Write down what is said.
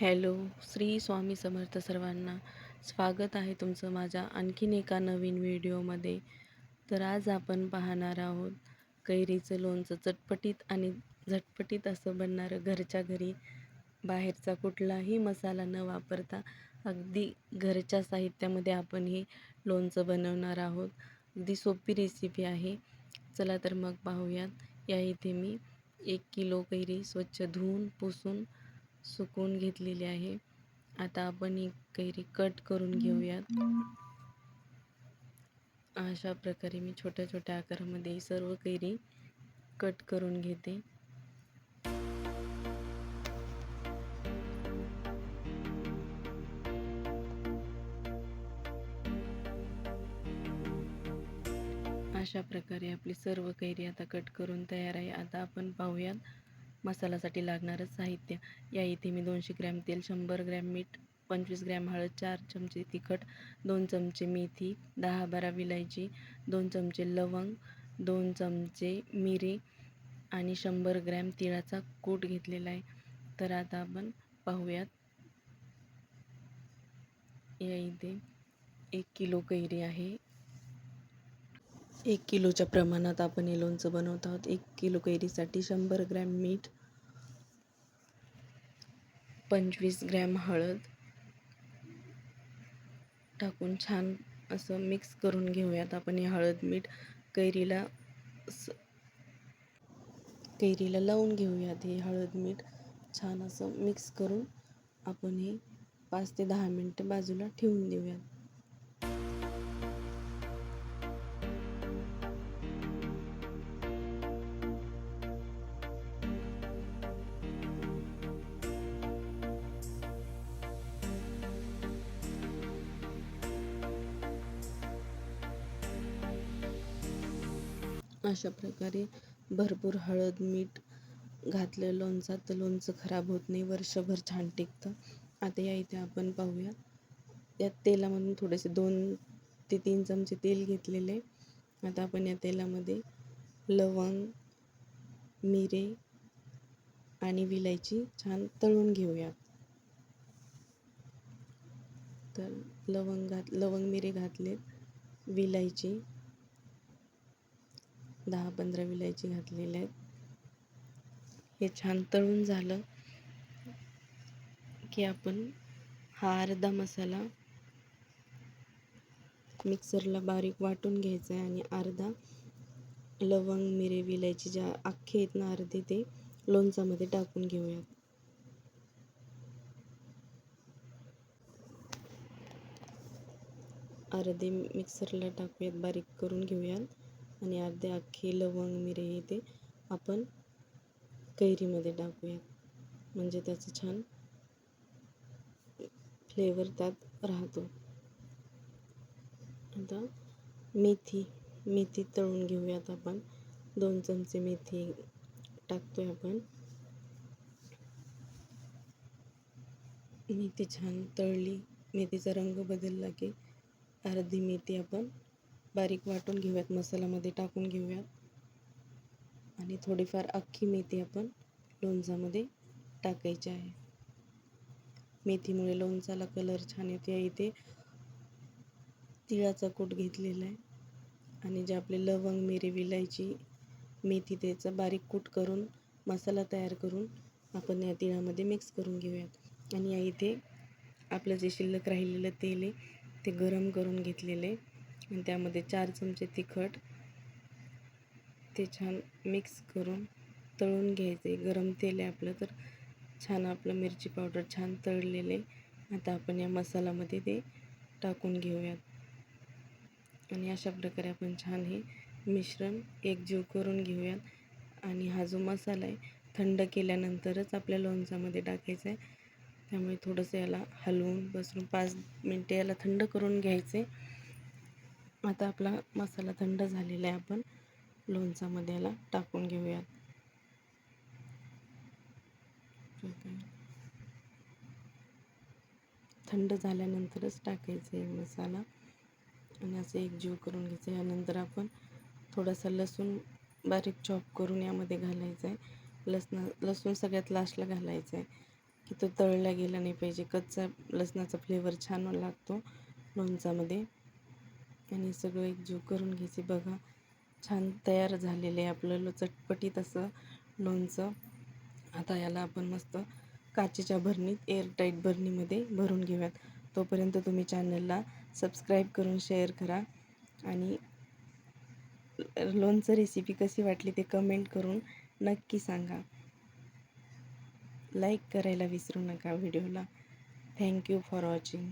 Hello Shri Swami Samarth सर्वांना स्वागत आहे तुमचं माझ्या आणखीन एका नवीन व्हिडिओमध्ये. तर आज आपण पाहणार आहोत कैरीचं लोणचं चटपटीत आणि झटपटीत असं बनणारं घरच्या घरी. बाहेरचा कुठलाही मसाला न वापरता अगदी घरच्या साहित्यामध्ये आपण हे लोणचं बनवणार आहोत. अगदी सोपी रेसिपी आहे. चला तर मग पाहूयात. या इथे मी एक किलो कैरी स्वच्छ धुवून पुसून सुकवून घेतलेली आहे. आता आपण ही कैरी कट करून घेऊयात. अशा प्रकारे मी छोट्या छोट्या आकारामध्ये ही सर्व कैरी कट करून घेते. अशा प्रकारे आपली सर्व कैरी आता कट करून तयार आहे. आता आपण पाहूयात मसाल्यासाठी लागणारं साहित्य. या इथे मी दोनशे ग्रॅम तेल शंभर ग्रॅम मीठ पंचवीस ग्रॅम हळद चार चमचे तिखट दोन चमचे मेथी दहा बारा विलायची दोन चमचे लवंग दोन चमचे मिरी आणि शंभर ग्रॅम तिळाचा कूट घेतलेला आहे. तर आता आपण पाहूयात. या इथे एक किलो कैरी आहे. एक किलोच्या प्रमाणात आपण हे लोणचं बनवत आहोत. एक किलो कैरीसाठी शंभर ग्रॅम मीठ पंचवीस ग्रॅम हळद टाकून छान असं मिक्स करून घेऊयात आपण हे हळद मीठ कैरीला कैरीला लावून घेऊयात हे हळद मीठ. छान असं मिक्स करून आपण हे पाच ते दहा मिनटं बाजूला ठेवून देऊयात. अशा प्रकारे भरपूर हळद मीठ घातलं लोणचं तर लोणचं खराब होत नाही वर्षभर छान टिकतं. आता या इथे आपण पाहूया. या तेलामधून थोडेसे दोन ते तीन चमचे तेल घेतलेले आता आपण या तेलामध्ये लवंग मिरे आणि विलायची छान तळून घेऊया तर लवंग घात लवंग मिरे घातलेत विलायची. दहा पंधरा विलायची घातलेल्या आहेत. हे छान तळून झालं की आपण हा अर्धा मसाला मिक्सरला बारीक वाटून घ्यायचा आहे आणि अर्धा लवंग मिरे विलायची ज्या अख्खे आहेत ना अर्धे ते लोणचामध्ये टाकून घेऊयात. अर्धे मिक्सरला टाकूयात बारीक करून घेऊयात. आणि अर्धे अख्खे लवंग मिरे हे ते आपण कैरीमध्ये टाकूयात. म्हणजे त्याचं छान फ्लेवर त्यात राहतो. आता मेथी मेथी तळून घेऊयात आपण. दोन चमचे मेथी टाकतोय आपण. मेथी छान तळली. मेथीचा रंग बदलला की अर्धी मेथी आपण बारीक वाटून घेऊयात मसाल्यामध्ये टाकून घेऊयात. आणि थोडीफार अख्खी मेथी आपण लोणचामध्ये टाकायची आहे. मेथीमुळे लोणचाला कलर छान येते इथे तिळाचा कूट घेतलेला आहे. आणि जे आपले लवंग मिरी विलायची मेथी त्याचा बारीक कूट करून मसाला तयार करून आपण या तिळामध्ये मिक्स करून घेऊयात. आणि या इथे आपलं जे शिल्लक राहिलेलं तेल आहे ते गरम करून घेतलेलं आहे. आणि त्यामध्ये चार चमचे तिखट. ते छान मिक्स करून तळून घ्यायचे. गरम तेल आहे आपलं तर छान आपलं मिरची पावडर छान तळलेले. आता आपण या मसाल्यामध्ये ते टाकून घेऊयात. आणि अशा प्रकारे आपण छान हे मिश्रण एकजीव करून घेऊयात. आणि हा जो मसाला आहे थंड केल्यानंतरच आपल्या लोणचामध्ये टाकायचा आहे. त्यामुळे थोडंसं याला हलवून बसवून पाच मिनटे याला थंड करून घ्यायचे. आता आपला मसाला थंड झालेला आहे आपण. लोणचामध्ये याला टाकून घेऊयात. थंड झाल्यानंतरच टाकायचं आहे मसाला. आणि असं एक जीव करून घ्यायचं यानंतर आपण थोडासा लसूण बारीक चॉप करून यामध्ये घालायचं आहे. लसणा लसूण सगळ्यात लास्टला घालायचं आहे. की तो तळला गेला नाही पाहिजे. कच्चा लसणाचा फ्लेवर छान लागतो लोणचामध्ये आणि सगळं एकजीव करून घ्यायचे. बघा छान तयार झालेलं आहे आपलं लो चटपटीत असं लोणचं. आता याला आपण मस्त काचेच्या भरणीत एअरटाईट भरणीमध्ये भरून घेऊयात. तोपर्यंत तुम्ही चॅनलला सबस्क्राईब करून शेअर करा आणि लोणचं रेसिपी कशी वाटली ते कमेंट करून नक्की सांगा. लाईक करायला विसरू नका व्हिडिओला. Thank you for watching